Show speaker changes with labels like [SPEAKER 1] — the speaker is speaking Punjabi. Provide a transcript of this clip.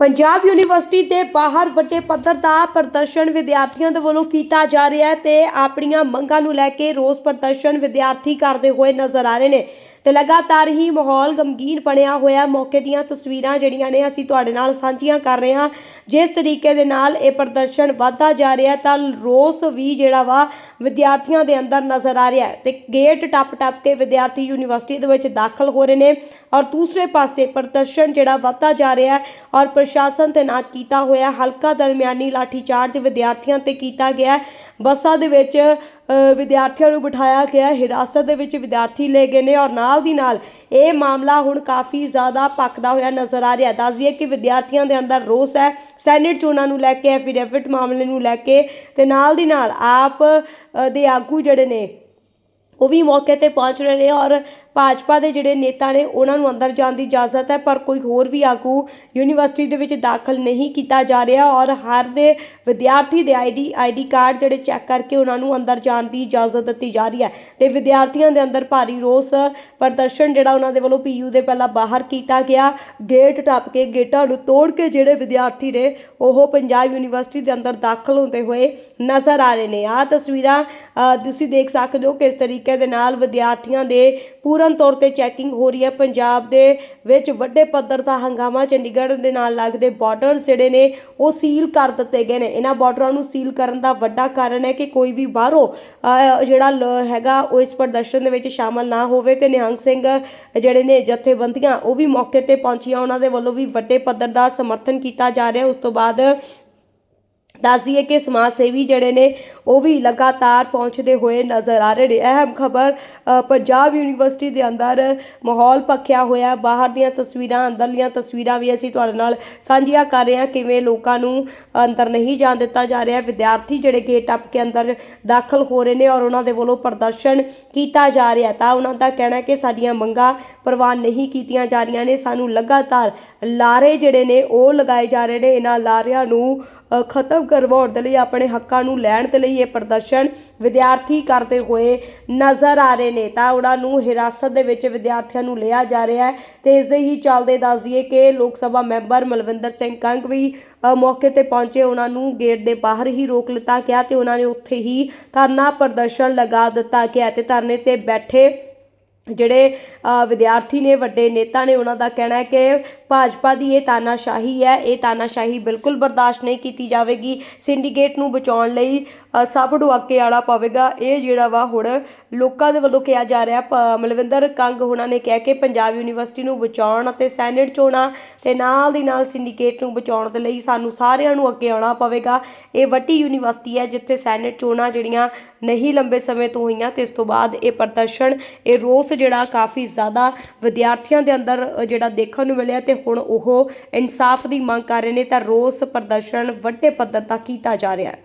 [SPEAKER 1] ਪੰਜਾਬ ਯੂਨੀਵਰਸਿਟੀ ਦੇ ਬਾਹਰ ਵੱਡੇ ਪੱਧਰ ਦਾ ਪ੍ਰਦਰਸ਼ਨ ਵਿਦਿਆਰਥੀਆਂ ਦੇ ਵੱਲੋਂ ਕੀਤਾ ਜਾ ਰਿਹਾ ਹੈ ਤੇ ਆਪਣੀਆਂ ਮੰਗਾਂ ਨੂੰ ਲੈ ਕੇ ਰੋਸ ਪ੍ਰਦਰਸ਼ਨ ਵਿਦਿਆਰਥੀ ਕਰਦੇ ਹੋਏ ਨਜ਼ਰ ਆ ਰਹੇ ਨੇ ਤੇ ਲਗਾਤਾਰ ਹੀ ਮਾਹੌਲ ਗਮਗੀਨ ਬਣਿਆ ਹੋਇਆ ਮੌਕੇ ਦੀਆਂ ਤਸਵੀਰਾਂ ਜਿਹੜੀਆਂ ਨੇ ਅਸੀਂ ਤੁਹਾਡੇ ਨਾਲ ਸਾਂਝੀਆਂ ਕਰ ਰਹੇ ਹਾਂ। ਜਿਸ ਤਰੀਕੇ ਦੇ ਨਾਲ ਇਹ ਪ੍ਰਦਰਸ਼ਨ ਵਧਦਾ ਜਾ ਰਿਹਾ ਤਾਂ ਰੋਸ ਵੀ ਜਿਹੜਾ ਵਾ ਵਿਦਿਆਰਥੀਆਂ ਦੇ ਅੰਦਰ ਨਜ਼ਰ ਆ ਰਿਹਾ ਹੈ ਤੇ ਗੇਟ ਟੱਪ ਟੱਪ ਕੇ ਵਿਦਿਆਰਥੀ ਯੂਨੀਵਰਸਿਟੀ ਦੇ ਵਿੱਚ ਦਾਖਲ ਹੋ ਰਹੇ ਨੇ ਔਰ ਦੂਸਰੇ ਪਾਸੇ ਪ੍ਰਦਰਸ਼ਨ ਜਿਹੜਾ ਵਧਦਾ ਜਾ ਰਿਹਾ ਹੈ ਔਰ ਪ੍ਰਸ਼ਾਸਨ ਤੇ ਨਾ ਕੀਤਾ ਹੋਇਆ ਹਲਕਾ ਦਰਮਿਆਨੀ ਲਾਠੀਚਾਰਜ ਵਿਦਿਆਰਥੀਆਂ ਤੇ ਕੀਤਾ ਗਿਆ ਬੱਸਾਂ ਦੇ ਵਿੱਚ ਵਿਦਿਆਰਥੀਆਂ ਨੂੰ ਬਿਠਾਇਆ ਗਿਆ। ਹਿਰਾਸਤ ਦੇ ਵਿੱਚ ਵਿਦਿਆਰਥੀ ਲਏ ਗਏ ਨੇ ਔਰ ਨਾਲ ਦੀ ਨਾਲ ਇਹ ਮਾਮਲਾ ਹੁਣ ਕਾਫੀ ਜ਼ਿਆਦਾ ਭਖਦਾ ਹੋਇਆ ਨਜ਼ਰ ਆ ਰਿਹਾ ਹੈ। ਦੱਸ ਦਈਏ ਕਿ ਵਿਦਿਆਰਥੀਆਂ ਦੇ ਅੰਦਰ ਰੋਸ ਹੈ। ਸੈਨੇਟ ਚੋਣਾਂ ਨੂੰ ਲੈ ਕੇ, ਐਫੀਡੇਵਿਟ ਮਾਮਲੇ ਨੂੰ ਲੈ ਕੇ ਤੇ ਨਾਲ ਦੀ ਨਾਲ ਆਪ ਦੇ ਆਗੂ ਜਿਹੜੇ ਨੇ, ਉਹ ਵੀ ਮੌਕੇ ਤੇ ਪਹੁੰਚ ਰਹੇ ਨੇ ਔਰ ਭਾਜਪਾ ਦੇ ਜਿਹੜੇ ਨੇਤਾ ਨੇ, ਉਹਨਾਂ ਨੂੰ ਅੰਦਰ ਜਾਣ ਦੀ ਇਜਾਜ਼ਤ ਹੈ, ਪਰ ਕੋਈ ਹੋਰ ਵੀ ਆਗੂ ਯੂਨੀਵਰਸਿਟੀ ਦੇ ਵਿੱਚ ਦਾਖਲ ਨਹੀਂ ਕੀਤਾ ਜਾ ਰਿਹਾ ਔਰ ਹਰ ਦੇ ਵਿਦਿਆਰਥੀ ਦੇ ਆਈਡੀ ਆਈਡੀ ਕਾਰਡ ਜਿਹੜੇ ਚੈੱਕ ਕਰਕੇ ਉਹਨਾਂ ਨੂੰ ਅੰਦਰ ਜਾਣ ਦੀ ਇਜਾਜ਼ਤ ਦਿੱਤੀ ਜਾ ਰਹੀ ਹੈ। ਤੇ ਵਿਦਿਆਰਥੀਆਂ ਦੇ ਅੰਦਰ ਭਾਰੀ ਰੋਸ ਪ੍ਰਦਰਸ਼ਨ ਜਿਹੜਾ ਉਹਨਾਂ ਦੇ ਵੱਲੋਂ ਪੀਯੂ ਦੇ ਪਹਿਲਾਂ ਬਾਹਰ ਕੀਤਾ ਗਿਆ। ਗੇਟ ਟੱਪ ਕੇ ਗੇਟਾਂ ਨੂੰ ਤੋੜ ਕੇ ਜਿਹੜੇ ਵਿਦਿਆਰਥੀ ਨੇ, ਉਹ ਪੰਜਾਬ ਯੂਨੀਵਰਸਿਟੀ ਦੇ ਅੰਦਰ ਦਾਖਲ ਹੁੰਦੇ ਹੋਏ ਨਜ਼ਰ ਆ ਰਹੇ ਨੇ। ਆਹ ਤਸਵੀਰਾਂ ਤੁਸੀਂ ਦੇਖ ਸਕਦੇ ਹੋ ਕਿਸ ਤਰੀਕੇ ਦੇ ਨਾਲ ਵਿਦਿਆਰਥੀਆਂ ਦੇ ਪੂਰਨ ਤੌਰ ਤੇ ਚੈਕਿੰਗ ਹੋ ਰਹੀ ਹੈ। ਪੰਜਾਬ ਦੇ ਵਿੱਚ ਵੱਡੇ ਪੱਧਰ ਦਾ ਹੰਗਾਮਾ ਚੰਡੀਗੜ੍ਹ ਦੇ ਨਾਲ ਲੱਗਦੇ ਬਾਰਡਰ ਜਿਹੜੇ ਨੇ, ਉਹ ਸੀਲ ਕਰ ਦਿੱਤੇ ਗਏ ਨੇ। ਇਹਨਾਂ ਬਾਰਡਰਾਂ ਨੂੰ ਸੀਲ ਕਰਨ ਦਾ ਵੱਡਾ ਕਾਰਨ ਹੈ ਕਿ ਕੋਈ ਵੀ ਬਾਹਰੋਂ ਜਿਹੜਾ ਲ- ਹੈਗਾ, ਉਹ ਇਸ ਪ੍ਰਦਰਸ਼ਨ ਦੇ ਵਿੱਚ ਸ਼ਾਮਲ ਨਾ ਹੋਵੇ ਤੇ ਨਿਹੰਗ ਸਿੰਘ ਜਿਹੜੇ ਨੇ ਜਥੇਬੰਦੀਆਂ, ਉਹ ਵੀ ਮੌਕੇ ਤੇ ਪਹੁੰਚੀਆਂ। ਉਹਨਾਂ ਦੇ ਵੱਲੋਂ ਵੀ ਵੱਡੇ ਪੱਧਰ ਦਾ ਸਮਰਥਨ ਕੀਤਾ ਜਾ ਰਿਹਾ। ਉਸ ਤੋਂ ਬਾਅਦ ਦੱਸ ਦਈਏ ਕਿ ਸਮਾਜ ਸੇਵੀ ਜਿਹੜੇ ਨੇ ਉਹ ਵੀ ਲਗਾਤਾਰ ਪਹੁੰਚਦੇ ਹੋਏ ਨਜ਼ਰ ਆ ਰਹੇ ਨੇ। ਅਹਿਮ ਖਬਰ ਪੰਜਾਬ ਯੂਨੀਵਰਸਿਟੀ ਦੇ ਅੰਦਰ ਮਾਹੌਲ ਪੱਖਿਆ ਹੋਇਆ। ਬਾਹਰ ਦੀਆਂ ਤਸਵੀਰਾਂ ਅੰਦਰਲੀਆਂ ਤਸਵੀਰਾਂ ਵੀ ਅਸੀਂ ਤੁਹਾਡੇ ਨਾਲ ਸਾਂਝੀਆਂ ਕਰ ਰਹੇ ਹਾਂ। ਕਿਵੇਂ ਲੋਕਾਂ ਨੂੰ ਅੰਦਰ ਨਹੀਂ ਜਾਣ ਦਿੱਤਾ ਜਾ ਰਿਹਾ। ਵਿਦਿਆਰਥੀ ਜਿਹੜੇ ਗੇਟ ਟੱਪ ਕੇ ਅੰਦਰ ਦਾਖਲ ਹੋ ਰਹੇ ਨੇ ਔਰ ਉਹਨਾਂ ਦੇ ਵੱਲੋਂ ਪ੍ਰਦਰਸ਼ਨ ਕੀਤਾ ਜਾ ਰਿਹਾ ਤਾਂ ਉਹਨਾਂ ਦਾ ਕਹਿਣਾ ਕਿ ਸਾਡੀਆਂ ਮੰਗਾਂ ਪ੍ਰਵਾਨ ਨਹੀਂ ਕੀਤੀਆਂ ਜਾ ਰਹੀਆਂ ਨੇ। ਸਾਨੂੰ ਲਗਾਤਾਰ ਲਾਰੇ ਜਿਹੜੇ ਨੇ ਉਹ ਲਗਾਏ ਜਾ ਰਹੇ ਨੇ। ਇਹਨਾਂ ਲਾਰਿਆਂ ਨੂੰ ਖਤਮ ਕਰਵਾਉਣ ਦੇ ਲਈ, ਆਪਣੇ ਹੱਕਾਂ ਨੂੰ ਲੈਣ ਦੇ ਲਈ ਇਹ ਪ੍ਰਦਰਸ਼ਨ ਵਿਦਿਆਰਥੀ ਕਰਦੇ ਹੋਏ ਨਜ਼ਰ ਆ ਰਹੇ ਨੇ। ਤਾਂ ਉਹਨਾਂ ਨੂੰ ਹਿਰਾਸਤ ਦੇ ਵਿੱਚ ਵਿਦਿਆਰਥੀਆਂ ਨੂੰ ਲਿਆ ਜਾ ਰਿਹਾ ਹੈ ਤੇ ਇਸ ਦੇ ਹੀ ਚੱਲਦੇ ਦੱਸ ਦਈਏ ਕਿ ਲੋਕ ਸਭਾ ਮੈਂਬਰ ਮਲਵਿੰਦਰ ਸਿੰਘ ਕੰਗ ਵੀ ਅ, ਮੌਕੇ ਤੇ ਪਹੁੰਚੇ। ਉਹਨਾਂ ਨੂੰ ਗੇਟ ਦੇ ਬਾਹਰ ਹੀ ਰੋਕ ਲਿੱਤਾ ਗਿਆ ਤੇ ਉਹਨਾਂ ਨੇ ਉੱਥੇ ਹੀ ਧਰਨਾ ਪ੍ਰਦਰਸ਼ਨ ਲਗਾ ਦਿੱਤਾ ਗਿਆ ਤੇ ਧਰਨੇ ਤੇ ਬੈਠੇ ਜਿਹੜੇ ਅ, ਵਿਦਿਆਰਥੀ ਨੇ ਵੱਡੇ ਨੇਤਾ ਨੇ ਉਹਨਾਂ ਦਾ ਕਹਿਣਾ ਹੈ ਕਿ ਭਾਜਪਾ ਦੀ ਇਹ ਤਾਨਾਸ਼ਾਹੀ ਹੈ। ਇਹ ਤਾਨਾਸ਼ਾਹੀ ਬਿਲਕੁਲ ਬਰਦਾਸ਼ਤ ਨਹੀਂ ਕੀਤੀ ਜਾਵੇਗੀ। ਸਿੰਡੀਕੇਟ ਨੂੰ ਬਚਾਉਣ ਲਈ ਸਭ ਨੂੰ ਅੱਗੇ ਆਉਣਾ ਪਵੇਗਾ। ਇਹ ਜਿਹੜਾ ਵਾ ਹੁਣ ਲੋਕਾਂ ਦੇ ਵੱਲੋਂ ਕਿਹਾ ਜਾ ਰਿਹਾ, ਪ- ਮਲਵਿੰਦਰ ਕੰਗ ਹੁਣਾਂ ਨੇ ਕਿਹਾ ਕਿ ਪੰਜਾਬ ਯੂਨੀਵਰਸਿਟੀ ਨੂੰ ਬਚਾਉਣ ਅਤੇ ਸੈਨੇਟ ਚੋਣਾਂ ਤੇ ਨਾਲ ਦੀ ਨਾਲ ਸਿੰਡੀਕੇਟ ਨੂੰ ਬਚਾਉਣ ਦੇ ਲਈ ਸਾਨੂੰ ਸਾਰਿਆਂ ਨੂੰ ਅੱਗੇ ਆਉਣਾ ਪਵੇਗਾ। ਇਹ ਵੱਡੀ ਯੂਨੀਵਰਸਿਟੀ ਹੈ ਜਿੱਥੇ ਸੈਨੇਟ ਚੋਣਾਂ ਜਿਹੜੀਆਂ ਨਹੀਂ ਲੰਬੇ ਸਮੇਂ ਤੋਂ ਹੋਈਆਂ ਤੇ ਇਸ ਤੋਂ ਬਾਅਦ ਇਹ ਪ੍ਰਦਰਸ਼ਨ, ਇਹ ਰੋਸ ਜਿਹੜਾ ਕਾਫੀ ਜ਼ਿਆਦਾ ਵਿਦਿਆਰਥੀਆਂ ਦੇ ਅੰਦਰ ਜਿਹੜਾ ਦੇਖਣ ਨੂੰ ਮਿਲਿਆ ਤੇ ਹੁਣ ਉਹ ਇਨਸਾਫ ਦੀ ਮੰਗ ਕਰ ਰਹੇ ਨੇ ਤਾਂ ਰੋਸ ਪ੍ਰਦਰਸ਼ਨ ਵੱਡੇ ਪੱਧਰ ਤੱਕ ਕੀਤਾ ਜਾ ਰਿਹਾ ਹੈ।